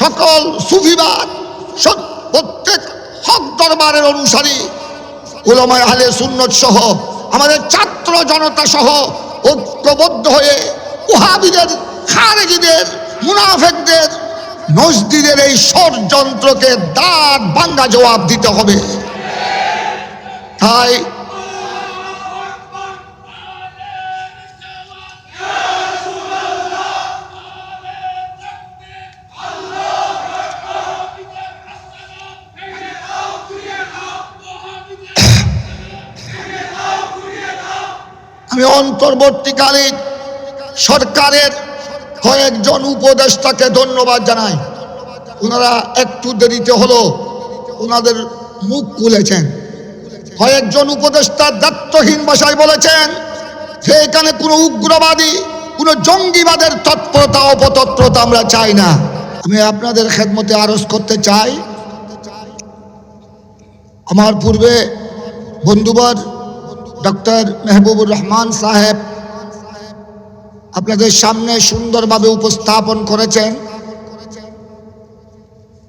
সকল সুফিবাদ প্রত্যেক হক দরবারের অনুসারী, উলামায় আহলে সুন্নত সহ, আমাদের ছাত্র জনতা সহ ঐক্যবদ্ধ হয়ে ওহাবিদের, খারেজিদের, মুনাফেকদের, নজদিদের এই ষড়যন্ত্রকে দাঁত বাঙ্গা জবাব দিতে হবে। তাই আমি অন্তর্বর্তীকালীন সরকারের কয়েকজন উপদেষ্টাকে ধন্যবাদ জানাই। ওনারা একটু দেরিতে হলো ওনাদের মুখ খুলেছেন। কয়েকজন উপদেষ্টা দায়িত্বহীন ভাষায় বলেছেন যে এখানে কোনো উগ্রবাদী, কোনো জঙ্গিবাদের তৎপরতা, অপতৎপরতা আমরা চাই না। আমি আপনাদের খেদমতে আরজ করতে চাই। আমার পূর্বে বন্ধুবর ডক্টর মেহবুবুর রহমান সাহেব আপনাদের সামনে সুন্দরভাবে উপস্থাপন করেছেন।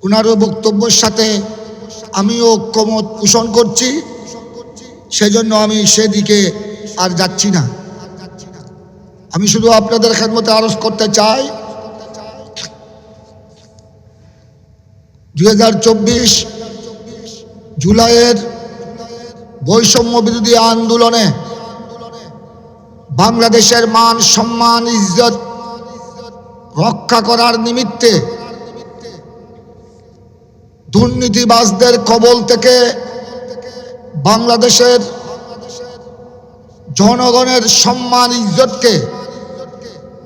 ওনারও বক্তব্যের সাথে আমিও ঐক্যমত পোষণ করছি। সেজন্য আমি সেদিকে আর যাচ্ছি না। আমি শুধু আপনাদের খেদমতে আরজ করতে চাই। দুই হাজার চব্বিশ জুলাইয়ের বৈষম্য বিরোধী আন্দোলনে বাংলাদেশের মান, সম্মান, ইজ্জত রক্ষা করার নিমিত্তে দুর্নীতিবাজদের কবল থেকে বাংলাদেশের জনগণের সম্মান, ইজ্জতকে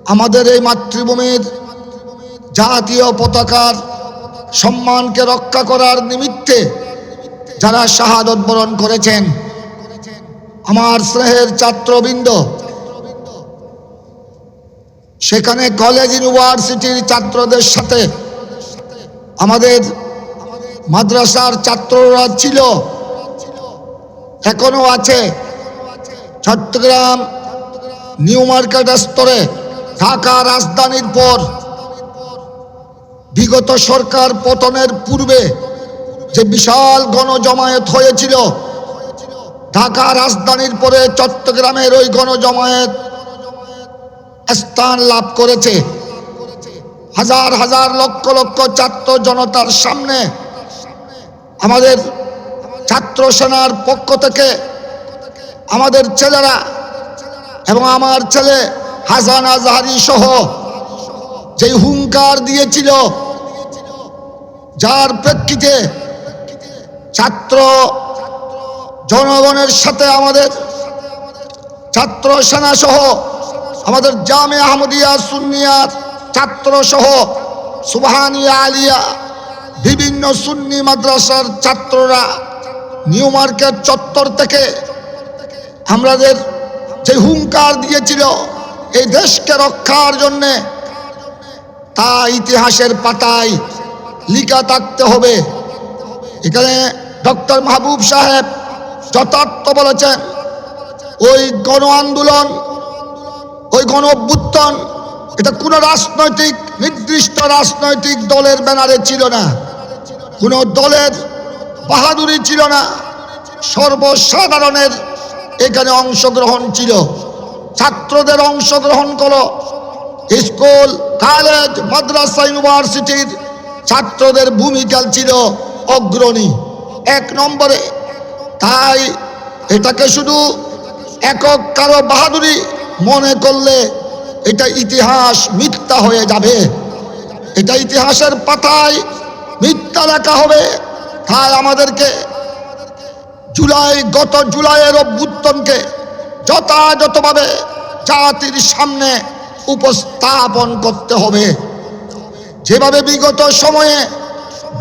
আমাদের এই মাতৃভূমির জাতীয় পতাকার সম্মানকে রক্ষা করার নিমিত্তে যারা শাহাদত বরণ করেছেন, আমার স্নেহের ছাত্রবৃন্দ, সেখানে কলেজ ইউনিভার্সিটির ছাত্রদের সাথে আমাদের মাদ্রাসার ছাত্ররা ছিল, এখনও আছে। চট্টগ্রাম নিউ মার্কেট স্তরে ঢাকা রাজধানীর পর বিগত সরকার পতনের পূর্বে যে বিশাল গণজমায়েত হয়েছিল ঢাকা রাজধানীর পরে চট্টগ্রামের ওই গণজমায়েত স্থান লাভ করেছে। হাজার হাজার, লক্ষ লক্ষ ছাত্র জনতার সামনে আমাদের ছাত্র সেনার পক্ষ থেকে আমাদের ছেলেরা এবং আমার ছেলে হাসান আজহারি সহ যে হুঙ্কার দিয়েছিল, যার প্রেক্ষিতে ছাত্র জনগণের সাথে আমাদের ছাত্র সেনা সহ আমাদের জামে আহমদিয়া সুন্নিয়ার ছাত্র সহ সুবহানিয়া আলিয়া বিভিন্ন সুন্নি মাদ্রাসার ছাত্ররা নিউ মার্কেট চত্বর থেকে আমাদের যে হুঙ্কার দিয়েছিল এই দেশকে রক্ষার জন্যে তা ইতিহাসের পাতায় লিখা থাকতে হবে। এখানে ডক্টর মাহবুব সাহেব যথার্থ বলেছেন ওই গণ আন্দোলন, ওই গণ অভ্যুত্থান, এটা কোনো রাজনৈতিক, নির্দিষ্ট রাজনৈতিক দলের ব্যানারে ছিল না। কোনো দলের বাহাদুরি ছিল না। সর্বসাধারণের এখানে অংশগ্রহণ ছিল। ছাত্রদের অংশগ্রহণ করো। স্কুল, কলেজ, মাদ্রাসা, ইউনিভার্সিটির ছাত্রদের ভূমিকা ছিল অগ্রণী। এক নম্বরে। তাই এটাকে শুধু একক কারও বাহাদুরি মনে করলে এটা ইতিহাস মিথ্যা হয়ে যাবে। এটা ইতিহাসের পাতায় মিথ্যা লেখা হবে। তাই আমাদেরকে জুলাই, গত জুলাইয়ের অভ্যুত্থানকে যথাযথভাবে জাতির সামনে উপস্থাপন করতে হবে। যেভাবে বিগত সময়ে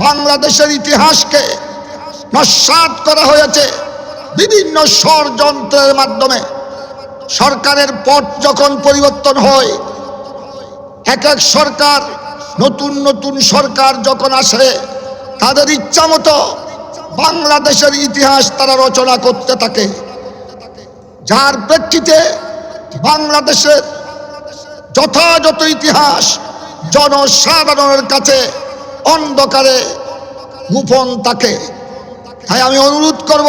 বাংলাদেশের ইতিহাসকে নস্বাত করা হয়েছে বিভিন্ন ষড়যন্ত্রের মাধ্যমে। সরকারের পথ যখন পরিবর্তন হয়, এক এক সরকার, নতুন নতুন সরকার যখন আসে, তাদের ইচ্ছা মতো বাংলাদেশের ইতিহাস তারা রচনা করতে থাকে। যার প্রেক্ষিতে বাংলাদেশের যথাযথ ইতিহাস জনসাধারণের কাছে অন্ধকারে গোপন থাকে। তাই আমি অনুরোধ করব,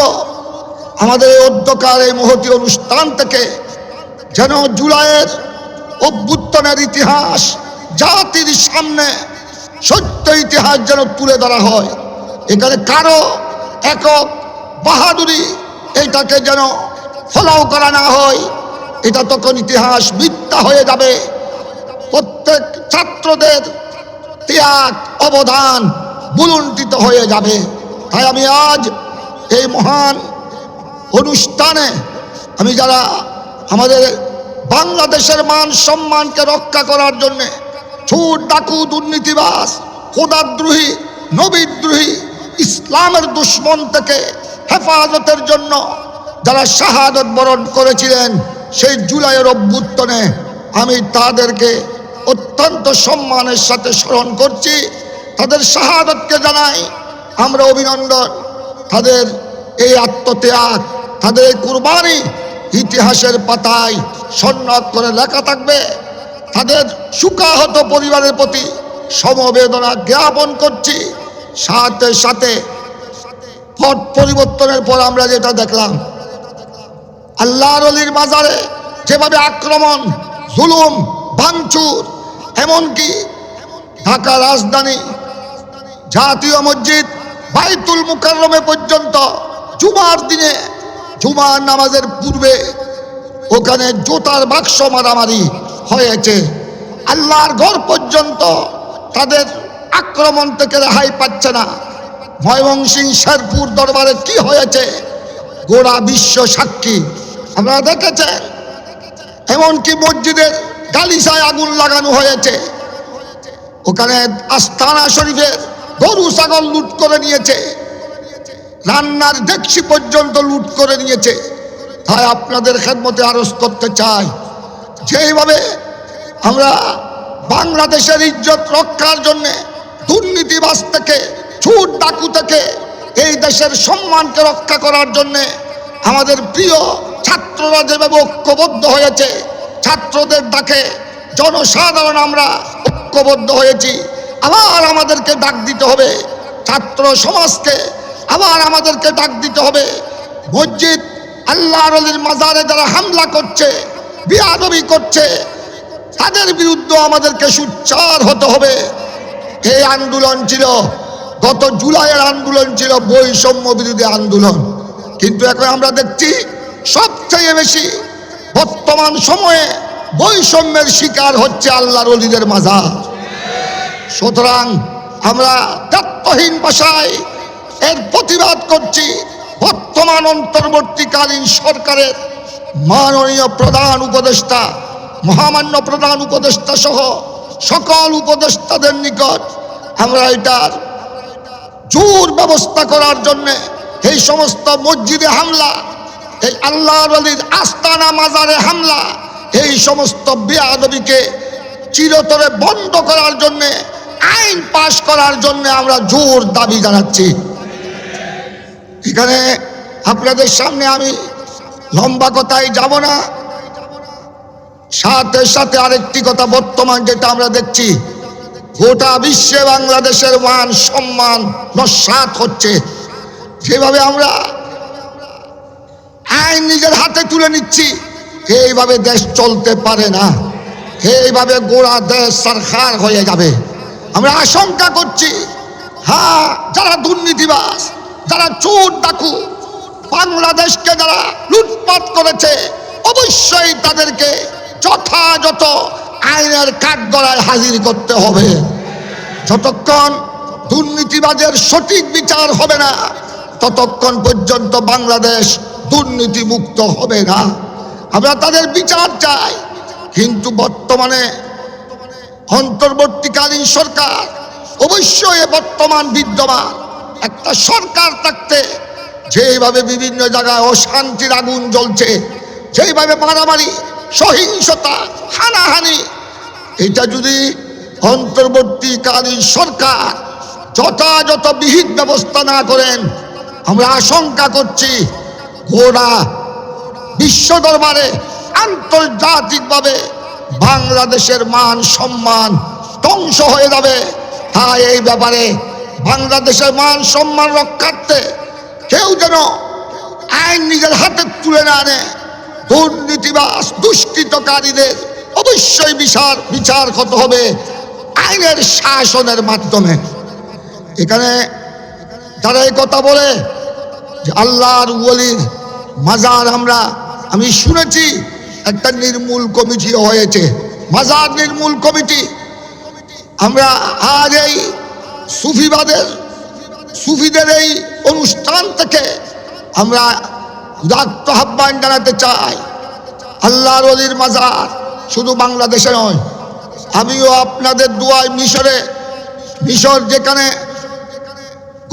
আমাদের এই অধ্যকার এই মহতি অনুষ্ঠান থেকে যেন জুলাইয়ের অভ্যুত্থানের ইতিহাস, জাতির সামনে সত্য ইতিহাস যেন তুলে ধরা হয়। এখানে কারও একক বাহাদুরি এইটাকে যেন ফলাও করা না হয়, এটা তখন ইতিহাস মিথ্যা হয়ে যাবে। প্রত্যেক ছাত্রদের ত্যাগ, অবদান বুলুণ্ঠিত হয়ে যাবে। তাই আমি আজ এই মহান অনুষ্ঠানে আমি যারা আমাদের বাংলাদেশের মান সম্মানকে রক্ষা করার জন্যে ছুট ডাকু দুর্নীতিবাস খোদাদ্রোহী নবীদ্রোহী, ইসলামের দুশ্মন থেকে হেফাজতের জন্য যারা শাহাদত বরণ করেছিলেন সেই জুলাইয়ের অভ্যুত্থানে আমি তাদেরকে অত্যন্ত সম্মানের সাথে স্মরণ করছি। তাদের শাহাদতকে জানাই আমরা অভিনন্দন। তাদের এই আত্মত্যাগ, তাদের এই কুরবানি ইতিহাসের পাতায় সন্ন্যত করে লেখা থাকবে। তাদের সুখাহত পরিবারের প্রতি সমবেদনা জ্ঞাপন করছি। সাথে সাথে পট পরিবর্তনের পর আমরা যেটা দেখলাম, আল্লাহর অলির মাজারে যেভাবে আক্রমণ, জুলুম, ভাঙচুর, এমনকি ঢাকা রাজধানী জাতীয় মসজিদ বাইতুল মুকাররমে পর্যন্ত জুমার দিনে, জুমার নামাজের পূর্বে ওখানে জোতার বাক্স মারামারি হয়েছে। আল্লাহর ঘর পর্যন্ত তাদের আক্রমণ থেকে রেহাই পাচ্ছে না। ময়মনসিং, শেরপুর দরবারে কি হয়েছে? গোড়া বিশ্ব সাক্ষী। আপনারা দেখেছেন? এমনকি মসজিদের গালিসায় আগুন লাগানো হয়েছে। ওখানে আস্তানা শরীফের গরু, ছাগল লুট করে নিয়েছে। রান্নার ডেকসি পর্যন্ত লুট করে নিয়েছে। তাই আপনাদের খেদমতে আরজ করতে চাই। যেইভাবে আমরা বাংলাদেশের ইজ্জত রক্ষার জন্য দুর্নীতিবাস থেকে ছুট ডাকু থেকে এই দেশের সম্মানকে রক্ষা করার জন্য আমাদের প্রিয় ছাত্ররা যেভাবে ঐক্যবদ্ধ হয়েছে, ছাত্রদের ডাকে জনসাধারণ আমরা ঐক্যবদ্ধ হয়েছি। আবার আমাদেরকে ডাক দিতে হবে। ছাত্র সমাজকে আবার আমাদেরকে ডাক দিতে হবে। মসজিদ আল্লাহ আলীর মাজারে যারা হামলা করছে, বিয়াদবি করছে, তাদের বিরুদ্ধে আমাদেরকে সুচ্চার হতে হবে। এই আন্দোলন ছিল, গত জুলাইয়ের আন্দোলন ছিল, বৈষম্য বিরোধী আন্দোলন। কিন্তু এখন আমরা দেখছি, সবচেয়ে বেশি বর্তমান সময়ে বৈষম্যের শিকার হচ্ছে আল্লাহর অলিদের মাজার। সুতরাং আমরা তত্ত্বহীন ভাষায় এর প্রতিবাদ করছি বর্তমান অন্তর্বর্তীকালীন সরকারের মাননীয় প্রধান উপদেষ্টা, মহামান্য প্রধান উপদেষ্টা সহ সকল উপদেষ্টাদের নিকট আমরা এটার জোর ব্যবস্থা করার জন্য এই সমস্ত মসজিদে হামলা, এই আল্লাহ আলীর আস্তানা মাজারে হামলা, এই সমস্ত বেয়াদবিকে চিরতরে বন্ধ করার জন্য আইন পাশ করার জন্য আমরা জোর দাবি জানাচ্ছি। এখানে আপনাদের সামনে আমি লম্বা কথায় যাব না। সাথে সাথে আরেকটি কথা বর্তমান যেটা আমরা দেখছি, গোটা বিশ্বে বাংলাদেশের মান সম্মান নস্বাত হচ্ছে। যেভাবে আমরা আইন নিজের হাতে তুলে নিচ্ছি, এইভাবে দেশ চলতে পারে না। এইভাবে গোড়া দেশ সরকার হয়ে যাবে। আমরা আশঙ্কা করছি। হ্যাঁ যারা দুর্নীতিবাস যারা চোর ডাকু, বাংলাদেশকে যারা লুটপাট করেছে, অবশ্যই তাদেরকে যথাযথ আইনের কাঠগড়ায় হাজির করতে হবে। যতক্ষণ দুর্নীতিবাদের সঠিক বিচার হবে না, ততক্ষণ পর্যন্ত বাংলাদেশ দুর্নীতিমুক্ত হবে না। আমরা তাদের বিচার চাই, কিন্তু বর্তমানে অন্তর্বর্তীকালীন সরকার, অবশ্যই বর্তমান বিদ্যমান। একটা সরকার থাকতে যেভাবে বিভিন্ন জায়গায় অশান্তির আগুন জ্বলছে যেভাবে মারামারি, সহিংসতা, হানাহানি, এটা যদি অন্তর্বর্তীকালীন সরকার যথাযথ বিহিত ব্যবস্থা না করেন, আমরা আশঙ্কা করছি গোড়া বিশ্ব দরবারে আন্তর্জাতিকভাবে বাংলাদেশের মান সম্মান ধ্বংস হয়ে যাবে। তাই এই ব্যাপারে বাংলাদেশের মান সম্মান রক্ষার্থে কেউ যেন আইন নিজের হাতে তুলে না আনে। দুর্নীতিবাস দুষ্কৃতকারীদের অবশ্যই বিচার বিচার কত হবে আইনের শাসনের মাধ্যমে। এখানে যারা এই কথা বলে যে আল্লাহর মাজার আমরা আমি শুনেছি একটা নির্মূল কমিটি হয়েছে, মাজার নির্মূল কমিটি। আমরা আজ এই সুফিবাদের, সুফিদের এই অনুষ্ঠান থেকে আমরা উদাত্ত আহ্বান জানাতে চাই। আল্লাহর অলির মাজার শুধু বাংলাদেশে নয়, আমিও আপনাদের দুয়ায় মিশরে, মিশর যেখানে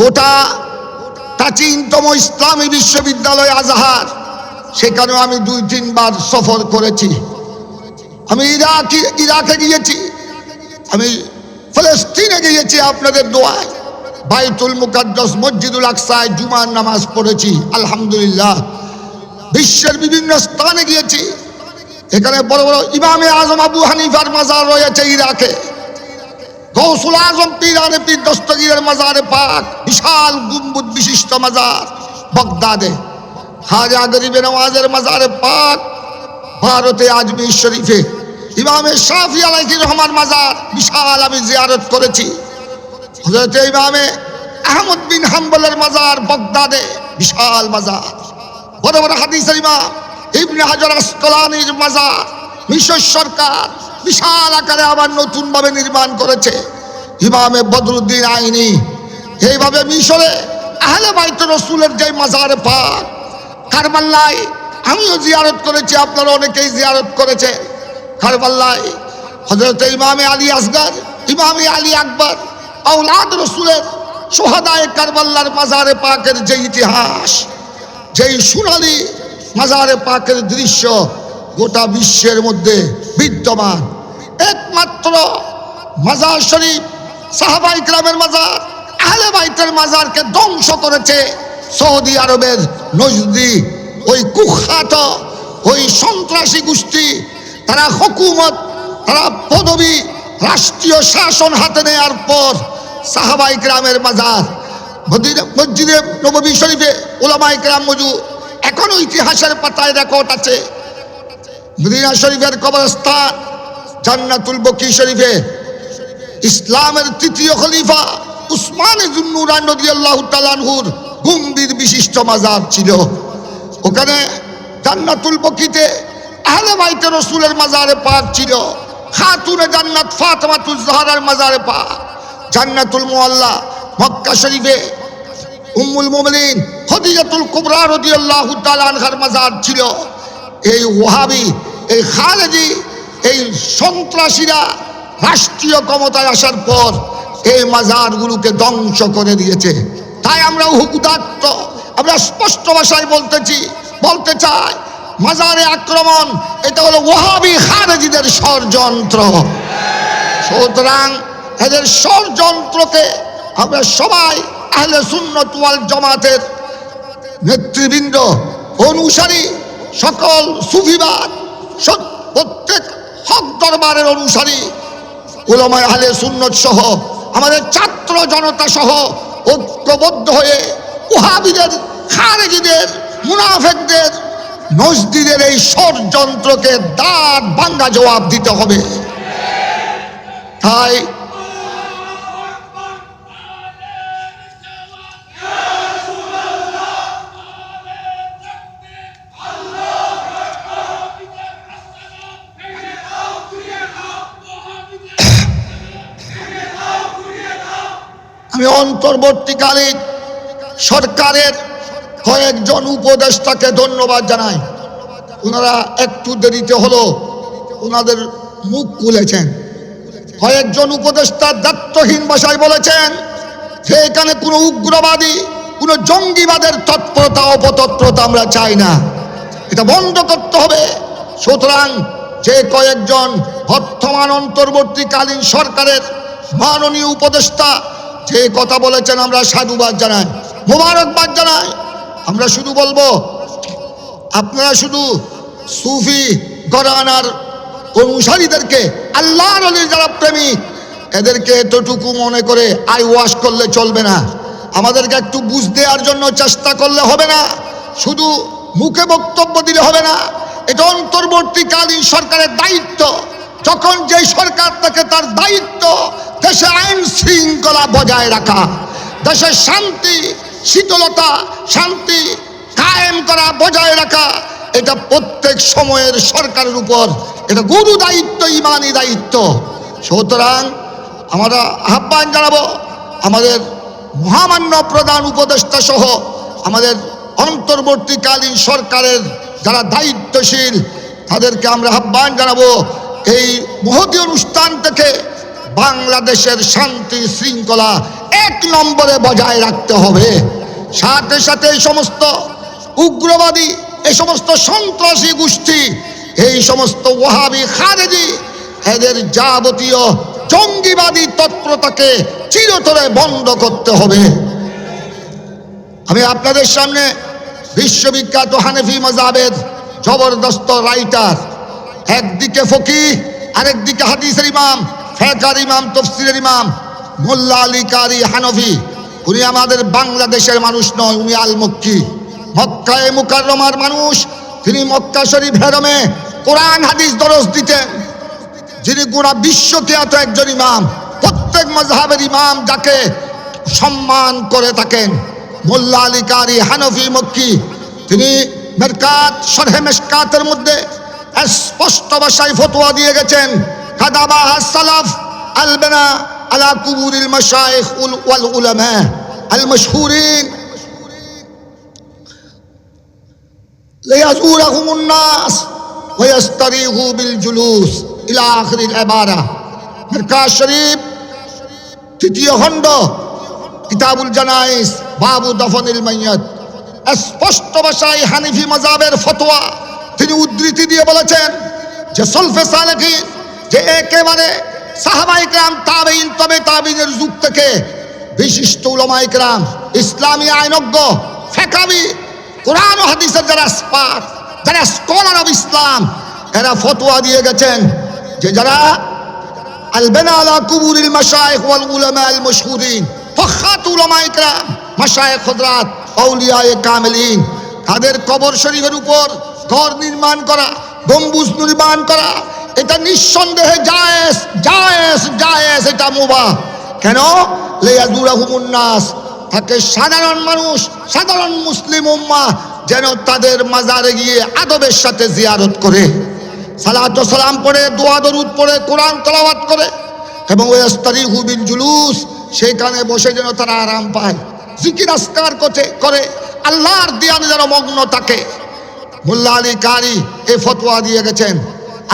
গোটা প্রাচীনতম ইসলামী বিশ্ববিদ্যালয় আজহার সেখানেও আমি দুই, তিনবার সফর করেছি। আমি ইরাক, ইরাকে গিয়েছি। আমি ফলস্তিনে গিয়েছি আপনাদের দোয়ায়। বাইতুল মুকাদ্দাস, মসজিদুল আকসায় জুমার নামাজ পড়েছি, আলহামদুলিল্লাহ। বিশ্বের বিভিন্ন স্থানে গিয়েছি। এখানে বড় বড় ইমামে আজম আবু হানিফার মাজার রয়েছে ইরাকে। গৌসুল আজম পীরানে পীর দস্তগীরের মাজারে পাক, বিশাল গুম্বুদ বিশিষ্ট মাজার, বগদাদে। হাজা গরিবে নওয়াজের মাজারে পাক, ভারতে আজমির শরীফে ইমামে শাফি আলাইহি রহমান মাজার বিশাল আমি জিয়ারত করেছি। হযরত ইমামে আহমদ বিন হাম্বলের মাজার বগদাদে বিশাল মাজার। বড় বড় হাদিসের ইমাম ইবনে হাজার আসকলানির মাজার, মিশর সরকার বিশাল আকারে আবার নতুন ভাবে নির্মাণ করেছে। ইমামে বদরুদ্দিন আইনি, এইভাবে মিশরে আহলে বাইত রসুলের যে মাজার পাক কারবাল্লায় আমিও জিয়ারত করেছি, আপনারা অনেকেই জিয়ারত করেছে। কারবাল্লায় হজরত ইমামে আলী আসগার, ইমামে আলী আকবর আউলাদ রসুলের সোহাদায় কারবাল্লার মাজারে পাকের যে ইতিহাস, যেই সোনালি মাজারে পাকের দৃশ্য গোটা বিশ্বের মধ্যে বিদ্যমান। একমাত্র মাজার শরীফ সাহাবাই গ্রামের মাজার, আহলে বাইতের মাজারকে ধ্বংস করেছে। সৌদি আরবের নজদি, ওই কুখ্যাত, ওই সন্ত্রাসী গোষ্ঠী, তারা হকুমত, তারা পদবী রাষ্ট্রীয় শাসন হাতে নেওয়ার পর সাহাবাই গ্রামের মাজার মসজিদে নবী শরীফে ওলামাই গ্রাম মজু এখনও ইতিহাসের পাতায় রেকর্ড আছে। মদিনা শরীফের কবরস্থান জান্নাতুল বকি শরীফে। ইসলামের তৃতীয় খলিফা উসমান জুন্নুরান নদী আল্লাহ তালানহুর গম্ভীর বিশিষ্ট মাজার ছিল। ওখানে জান্নাতুল বকিতে আহলে বাইতে রসুলের মাজারে পাক ছিল। খাতুনে জান্নাত ফাতেমাতুল জাহরার মাজারে পাক। জান্নাতুল মুআল্লা মক্কা শরীফে উম্মুল মুমিনিন খদিজাতুল কুবরা রাদিয়াল্লাহু তাআলা আনহার মাজার ছিল। এই ওহাবি এই খালেদি এই সন্ত্রাসীরা রাষ্ট্রীয় ক্ষমতায় আসার পর এই মাজারগুলোকে ধ্বংস করে দিয়েছে। তাই আমরা হুকুদাত্ত আমরা স্পষ্ট ভাষায় বলতেছি, বলতে চাই, মাজারে আক্রমণ, এটা হলো ওহাবি খারেজিদের ষড়যন্ত্র। সুতরাং এদের ষড়যন্ত্রকে আমরা সবাই আহলে সুন্নত ওয়াল জামাতের নেতৃবৃন্দ, অনুসারী, সকল সুফিবাদ প্রত্যেক হক দরবারের অনুসারী, উলামায় আহলে সুন্নত সহ, আমাদের ছাত্র জনতা সহ ঐক্যবদ্ধ হয়ে ওহাবিদের খারেজিদের মুনাফেকদের নজদিদের এই ষড়যন্ত্রকে দাঁত ভাঙ্গা জবাব দিতে হবে। তাই আমি অন্তর্বর্তীকালীন সরকারের কয়েকজন উপদেষ্টাকে ধন্যবাদ জানাই। ওনারা একটু দেরিতে হলো ওনাদের মুখ খুলেছেন। কয়েকজন উপদেষ্টা দায়িত্বহীন ভাষায় বলেছেন যে এখানে কোনো উগ্রবাদী, কোনো জঙ্গিবাদের তৎপরতা, অপতৎপরতা আমরা চাই না। এটা বন্ধ করতে হবে। সুতরাং যে কয়েকজন বর্তমান অন্তর্বর্তীকালীন সরকারের মাননীয় উপদেষ্টা যে কথা বলেছেন আমরা সাধুবাদ জানাই, মোবারকবাদ জানাই। আমরা শুধু বলব, আপনারা শুধু সুফি গরানার অনুসারীদেরকে, আল্লাহর অলির যারা প্রেমিক এদেরকে এতটুকু মনে করে আই ওয়াশ করলে চলবে না। আমাদেরকে একটু বুঝ দেওয়ার জন্য চেষ্টা করলে হবে না। শুধু মুখে বক্তব্য দিলে হবে না। এটা অন্তর্বর্তীকালীন সরকারের দায়িত্ব। যখন যেই সরকার থাকে তার দায়িত্ব দেশে আইন শৃঙ্খলা বজায় রাখা দেশের শান্তি, শীতলতা, শান্তি কায়েম করা, বজায় রাখা, এটা প্রত্যেক সময়ের সরকারের উপর, এটা গুরু দায়িত্ব, ইমানি দায়িত্ব। সুতরাং আমরা আহ্বান জানাব, আমাদের মহামান্য প্রধান উপদেষ্টা সহ আমাদের অন্তর্বর্তীকালীন সরকারের যারা দায়িত্বশীল, তাদেরকে আমরা আহ্বান জানাব এই মহতি অনুষ্ঠান থেকে বাংলাদেশের শান্তি শৃঙ্খলা এক নম্বরে বজায় রাখতে হবে। সাথে সাথে এই সমস্ত উগ্রবাদী, এই সমস্ত সন্ত্রাসী গোষ্ঠী, এই সমস্ত ওহাবি খারেজি এদের যাবতীয় জঙ্গিবাদী তৎপরতাকে চিরতরে বন্ধ করতে হবে। আমি আপনাদের সামনে বিশ্ববিখ্যাত হানেফি মজাবের জবরদস্ত রাইটার একদিকে ফকি আরেকদিকে হাদিসের ইমাম ফেকার ইমাম তফসিরের ইমাম, মোল্লা আলী কারি হানফি। উনি আমাদের বাংলাদেশের মানুষ নয়, উনি আল মক্কি মক্কায় মুকাররমার মানুষ, তিনি মক্কা শরীফ হেরমে কোরআন হাদিস দরস দিতেন। যিনি গোড়া বিশ্বখ্যাত একজন ইমাম, প্রত্যেক মজহাবের ইমাম যাকে সম্মান করে থাকেন। মোল্লা আলী কারি হানফি মক্কি, তিনি মেরকাত সরহে মেশকাতের মধ্যে স্পষ্ট ভাষায় ফতোয়া দিয়ে গেছেন কাদাবা সালাফ আলবেনা আলা কুবুরিল মাশাইখ উল- ওয়াল উলামা আল মশহুরিন ليزورهم الناس ويستريحوا بالجلوس إلى آخر العبارة مركز শরীফ তৃতীয় খণ্ড কিতাবুল জানাইস বাবু দফনিল মাইয়াত স্পষ্ট ভাষায় হানিফি মাজাবের ফতোয়া তিনি উদ্ধৃতি দিয়ে বলেছেন যে সলফে সালেকিন যে একেবারে সাহাবাই کرام তাবেইন তবে তাবিনের যুগ থেকে বিশিষ্ট উলামাই کرام ইসলামী আইনজ্ঞ ফেকাবি কোরআন ও হাদিসের যারা স্পার্ট যারা স্কলার অফ ইসলাম এরা ফতোয়া দিয়ে গেছেন যে যারা البناء على قبور المشايخ والعلماء المشهورين فخات علماء کرام مشايخ حضرات اولیاء কামিলিন তাদের কবর শরীফের উপর ঘর নির্মাণ করা, গম্বুজ নির্মাণ করা, এটা নিঃসন্দেহে জায়েজ জায়েজ জায়েজ, এটা মুবাহ কেন? নাস। থাকে সাধারণ মানুষ, সাধারণ মুসলিম উম্মা যেন তাদের মাজারে গিয়ে আদবের সাথে জিয়ারত করে। সালাত সালাম পড়ে, দোয়া দরুদ পড়ে, কোরআন তেলাওয়াত করে। এবং ওই আস্তারি হুবিন জুলুস, সেখানে বসে যেন তারা আরাম পায়। জিকির আসকার করে। আল্লাহর দিয়ানে যেন মগ্ন থাকে। মোল্লা আলী কারি এ ফতোয়া দিয়ে গেছেন।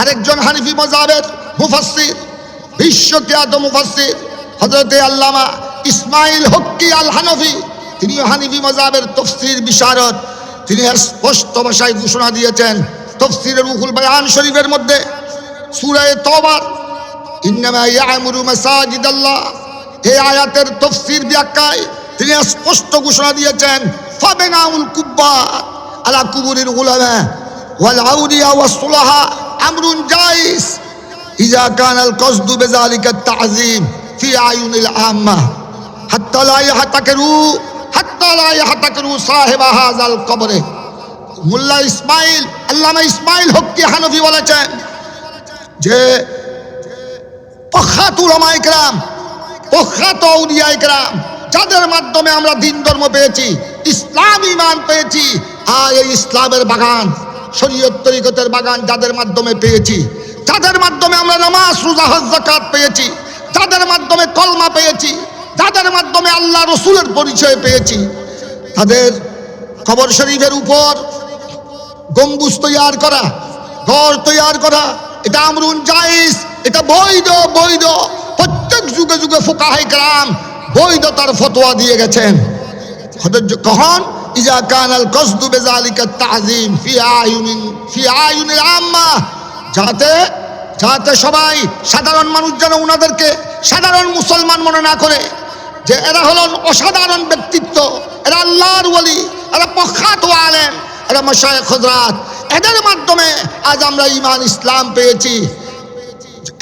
আরেকজন হানিফি মজাবের মুফাসসির, বিশ্বখ্যাত মুফাসসির হজরতে আল্লামা ইসমাইল হক্কি আল হানফি তিনি হানিফি মজাবের তফসির বিশারদ। তিনি স্পষ্ট ভাষায় ঘোষণা দিয়েছেন তফসিরের উকুল বায়ান শরীফের মধ্যে, সুরায় তবার এই আয়াতের তফসির ব্যাখ্যায় তিনি স্পষ্ট ঘোষণা দিয়েছেন, ফাবেনাউল কুব্বাত ওয়াল আউলিয়া ওয়াস সুলাহা আমরুন জাইস। ইজা কান আল কসদু বিযালিকা তাযীম ফি আয়ুনিল আম্মা। হাত্তা লা ইয়াহতাকিরু, হাত্তা লা ইয়াহতাকিরু সাহিবা হাযাল কবরে। মোল্লা ইসমাইল, আল্লামা ইসমাইল হক্কি হানফি বলেছেন যে প্রখ্যাত উলামা ইকরাম প্রখ্যাত উলিয়া ইকরাম, যাদের মাধ্যমে আমরা দিন ধর্ম পেয়েছি, ইসলাম ইমান পেয়েছি আর এই ইসলামের বাগান, শরীয়ত তরিকতের বাগান যাদের মাধ্যমে পেয়েছি, যাদের মাধ্যমে আমরা নামাজ, রোজা, হজ, যাকাত পেয়েছি, যাদের মাধ্যমে কলমা পেয়েছি, যাদের মাধ্যমে আল্লাহ রসুলের পরিচয় পেয়েছি, তাদের খবর শরীফের উপর গম্বুজ তৈয়ার করা, ঘর তৈয়ার করা, এটা আমরুন জাইজ এটা বৈধ বৈধ। প্রত্যেক যুগে যুগে ফোকাহাই গ্রাম বৈধতার ফতোয়া দিয়ে গেছেন। হজরত কখন ইজা কানাল কসদু বেজালিকা তাজিম ফি আয়ুনিন, ফি আয়ুনিল আম্মা। যাতে যাতে সবাই সাধারণ মানুষ যেন ওনাদেরকে সাধারণ মুসলমান মনে না করে, যে এরা হলেন অসাধারণ ব্যক্তিত্ব, এরা আল্লাহর ওলি, এরা প্রখ্যাত আলেম, এরা মশায় খজরাত এদের মাধ্যমে আজ আমরা ইমান ইসলাম পেয়েছি।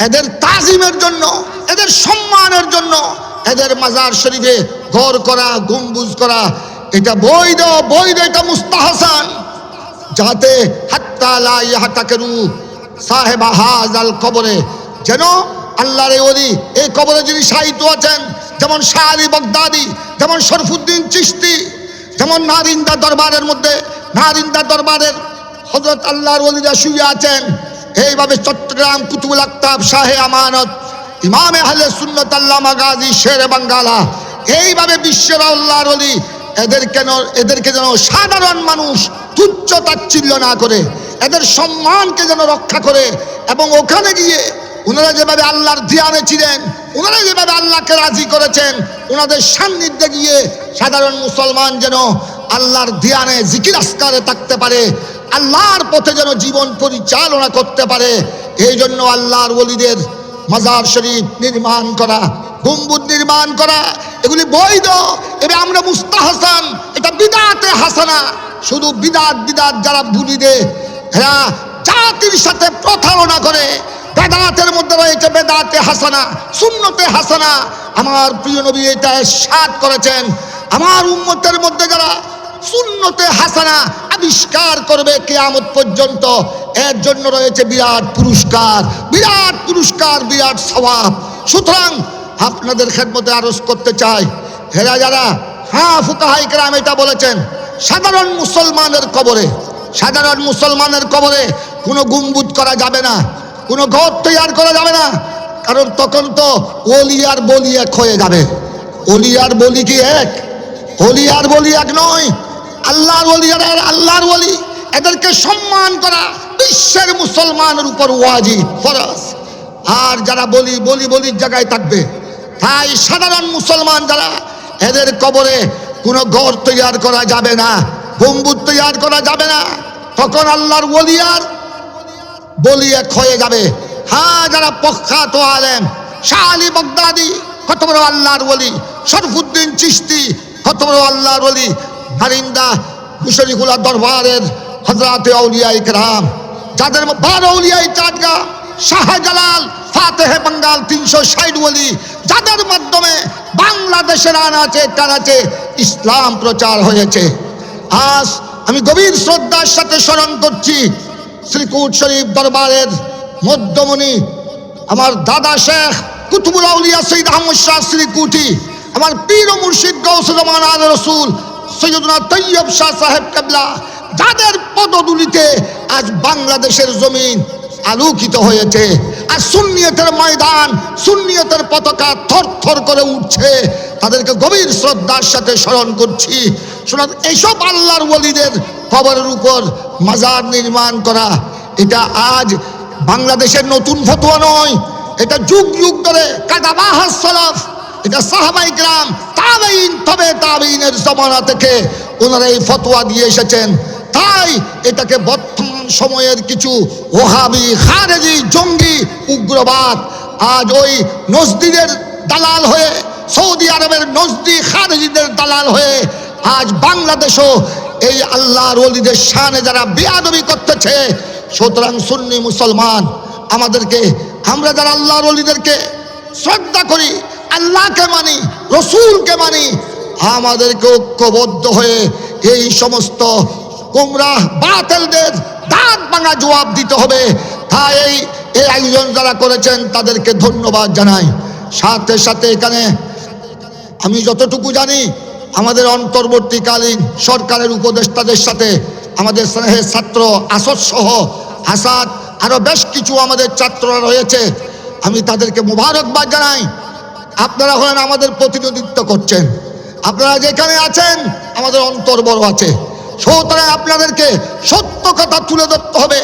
এদের তাজিমের জন্য, এদের সম্মানের জন্য এদের মাজার শরীফে ঘর করা, গম্বুজ করা, এটা বৈধ বৈধ, এটা মুস্তাহাসান। যাতে হাত্তা লা ইয়াহতাকেরু সাহেবা হাজাল কবরে। যেন আল্লাহর ওলি এই কবরে যিনি সাহিত্য আছেন, যেমন শাহরি বগদাদি, যেমন শরফুদ্দিন চিস্তি যেমন নারিন্দা দরবারের মধ্যে, নারিন্দা দরবারের হজরত আল্লাহর ওলিরা শুয়ে আছেন, এইভাবে চট্টগ্রাম কুতুবুল আক্তাব শাহে আমানত ইমামে আহলে সুন্নত আল্লামা গাজী শের বাঙ্গালা, এইভাবে বিশ্বের আল্লাহর অলি এদের কেন এদেরকে যেন সাধারণ মানুষ তুচ্ছ তাচ্ছিল্য না করে, এদের সম্মানকে যেন রক্ষা করে, এবং ওখানে গিয়ে ওনারা যেভাবে আল্লাহর ধিয়ানে ছিলেন ওনারা যেভাবে আল্লাহকে রাজি করেছেন ওনাদের সান্নিধ্যে গিয়ে সাধারণ মুসলমান যেন আল্লাহর ধিয়ানে জিকির আসকারে থাকতে পারে, আল্লাহর পথে যেন জীবন পরিচালনা করতে পারে এই জন্য আল্লাহর ওলিদের মাজার শরীফ নির্মাণ করা, গম্বুজ নির্মাণ করা, এগুলি বৈধ। এবার আমরা মুস্তাহাসান, এটা বিদাতে হাসানা। শুধু বিদাত বিদাত যারা ভুলি দে, এরা জাতির সাথে প্রতারণা করে। বেদাতের মধ্যে রয়েছে বেদাতে হাসানা শূন্যতে হাসানা। আমার প্রিয় নবী এটা সাত করেছেন। আমার উম্মতের মধ্যে যারা শূন্যতে হাসানা আবিষ্কার করবে কেয়ামত পর্যন্ত। এর জন্য রয়েছে বিরাট পুরস্কার। বিরাট পুরস্কার, বিরাট স্বভাব সুতরাং আপনাদের খেদমতে আরজ করতে চাই হেরা যারা হ্যাঁ ফুকাহাই এটা বলেছেন, সাধারণ মুসলমানের কবরে, সাধারণ মুসলমানের কবরে কোনো গুম্বুজ করা যাবে না, কোনো ঘর তৈয়ার করা যাবে না, কারণ তখন তো ওলি আর বলি এক হয়ে যাবে। ওলি আর বলি কি এক? ওলি আর বলি এক নয়। আল্লাহর ওলি, যারা আল্লাহর ওলি, এদেরকে সম্মান করা বিশ্বের মুসলমানের উপর ওয়াজি ফরজ। আর যারা বলি বলি, বলির জায়গায় থাকবে, তাই সাধারণ মুসলমান যারা, এদের কবরে কোনো ঘর তৈয়ার করা যাবে না, গম্বুজ তৈয়ার করা যাবে না। তখন আল্লাহর ওলিয়ার বলি এক হয়ে যাবে। হ্যাঁ যারা প্রখ্যাত আলেম, শাহ আলী বগদাদি, কত বড় আল্লাহর ওলি, শরফুদ্দিন চিস্তি কত বড় আল্লাহর ওলি হারিন্দা মুশরিকুল্লাহ দরবারের হজরত আউলিয়া ইকরাম যাদের বারো উলিয়াই চাটগা শাহজালাল, ফাতেহে বাঙ্গাল তিনশো ষাট বলি যাদের মাধ্যমে বাংলাদেশের আনাচে কানাচে ইসলাম প্রচার হয়েছে। আজ আমি গভীর শ্রদ্ধার সাথে স্মরণ করছি শ্রীকুট শরীফ দরবারের মধ্যমণি, আমার দাদা শেখ কুতুবুল আউলিয়া সৈয়দ আহমদ শাহ শ্রীকুটি, আমার পীর মুর্শিদ গৌসুলমান আল রসুল সৈয়দনা তৈয়ব শাহ সাহেব কেবলা, যাদের পদদুলিতে আজ বাংলাদেশের জমিন আলোকিত হয়েছে। আর সুন্নিয়তের ময়দান, সুন্নিয়তের পতাকা থর থর করে উঠছে। তাদেরকে গভীর শ্রদ্ধার সাথে স্মরণ করছি। শোনা এইসব আল্লাহর ওলিদের কবরের উপর মাজার নির্মাণ করা, এটা আজ বাংলাদেশের নতুন ফতোয়া নয়। এটা যুগ যুগ ধরে কাদাবাহাস সলাফ এটা সাহাবাই গ্রাম তাবেইন তবে তাবেইনের জমানা থেকে ওনারা এই ফতোয়া দিয়ে এসেছেন। তাই এটাকে বর্তমান সময়ের কিছু ওহাবি, খারেজি, জঙ্গি, উগ্রবাদ আজ ওই নজদিদের দালাল হয়ে, সৌদি আরবের নজদি, খারেজিদের দালাল হয়ে আজ বাংলাদেশও এই আল্লাহর ওলিদের শানে যারা বেয়াদবি করতেছে, সুতরাং সুন্নি মুসলমান, আমাদেরকে, আমরা যারা আল্লাহর ওলিদেরকে শ্রদ্ধা করি আল্লাহকে মানি, রসুলকে মানি আমাদেরকে ঐক্যবদ্ধ হয়ে এই সমস্ত গুমরাহ বাতেলদের দাঁত ভাঙা জবাব দিতে হবে। তাই এই এই আয়োজন যারা করেছেন তাদেরকে ধন্যবাদ জানাই। সাথে সাথে এখানে আমি যতটুকু জানি, আমাদের অন্তর্বর্তীকালীন সরকারের উপদেষ্টাদের সাথে আমাদের স্নেহের ছাত্র আসদ সহ আসাদ আরও বেশ কিছু আমাদের ছাত্ররা রয়েছে। আমি তাদেরকে মুবারকবাদ জানাই। আপনারা হলেন আমাদের প্রতিনিধিত্ব করছেন। আপনারা যেখানে আছেন, আমাদের অন্তর বড় আছে। সুতরাং আপনাদেরকে সত্য কথা তুলে ধরতে হবে।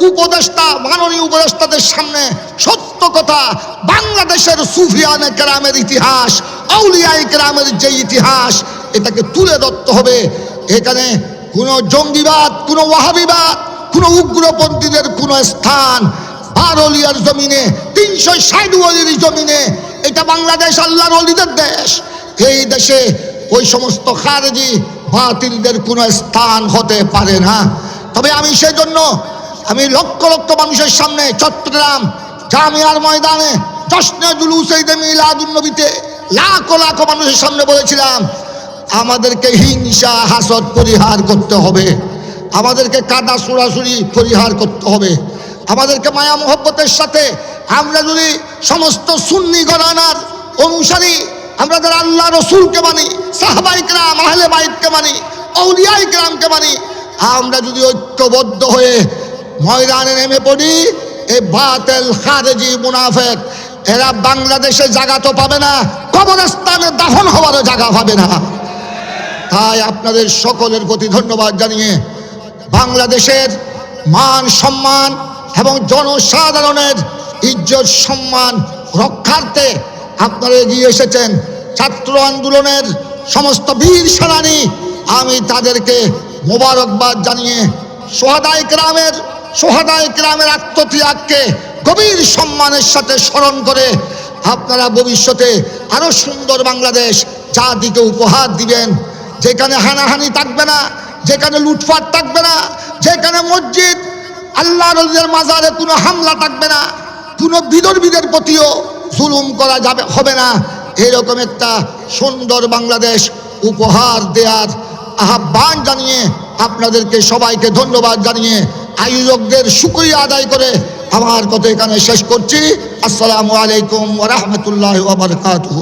উপদেষ্টা, মাননীয় উপদেষ্টাদের সামনে সত্য কথা বাংলাদেশের সুফিয়ানে কেরামের ইতিহাস আউলিয়াই কেরামের যে ইতিহাস, এটাকে তুলে ধরতে হবে। এখানে কোনো জঙ্গিবাদ, কোনো ওয়াহাবিবাদ, কোনো উগ্রপন্থীদের কোনো স্থান বারলিয়ার জমিনে, তিনশো ষাট ওলির জমিনে। এটা বাংলাদেশ, আল্লাহর অলিদের দেশ। এই দেশে ওই সমস্ত খারেজি বাতিলদের কোনো স্থান হতে পারে না। তবে আমি সেজন্য, আমি লক্ষ লক্ষ মানুষের সামনে চট্টগ্রাম জামিয়ার ময়দানে জশ্নে জুলুসে ঈদে মিলাদুন নবীতে লাখো লাখো মানুষের সামনে বলেছিলাম, আমাদেরকে হিংসা, হাসদ, পরিহার করতে হবে। আমাদেরকে কাদা সুরাসুরি পরিহার করতে হবে। আমাদেরকে মায়া মোহব্বতের সাথে আমরা যদি সমস্ত সুন্নি গণানার অনুসারী, আমরা যারা আল্লাহ রসুলকে মানি সাহবাইকরাম আহলে বাইককে মানি অলিয়াই গ্রামকে মানি, আমরা যদি ঐক্যবদ্ধ হয়ে ময়দানে নেমে পড়ি এই বাতেল খারেজি মুনাফেক, এরা বাংলাদেশে জায়গা তো পাবে না, কবরস্থানে দাফন হওয়ারও জায়গা পাবে না। তাই আপনাদের সকলের প্রতি ধন্যবাদ জানিয়ে বাংলাদেশের মান সম্মান এবং জনসাধারণের ইজ্জত, সম্মান, রক্ষার্থে আপনারা এগিয়ে এসেছেন। ছাত্র আন্দোলনের সমস্ত বীর সেনানী, আমি তাদেরকে মোবারকবাদ জানিয়ে সোহাদাই গ্রামের সোহাদাই গ্রামের আত্মত্যাগকে গভীর সম্মানের সাথে স্মরণ করে আপনারা ভবিষ্যতে আরও সুন্দর বাংলাদেশ জাতিকে উপহার দিবেন। যেখানে হানাহানি থাকবে না, যেখানে লুটফাট থাকবে না, যেখানে মসজিদ আল্লাহ রলিদের মাজারে কোনো হামলা থাকবে না, কোনো বিদর্মীদের প্রতিও জুলুম করা যাবে, হবে না। এরকম একটা সুন্দর বাংলাদেশ উপহার দেওয়ার আহ্বান জানিয়ে আপনাদেরকে সবাইকে ধন্যবাদ জানিয়ে আয়োজকদের শুক্রিয়া আদায় করে আমার কথা এখানে শেষ করছি। আসসালামু আলাইকুম ওরহমতুল্লাহ বারকাতুহ।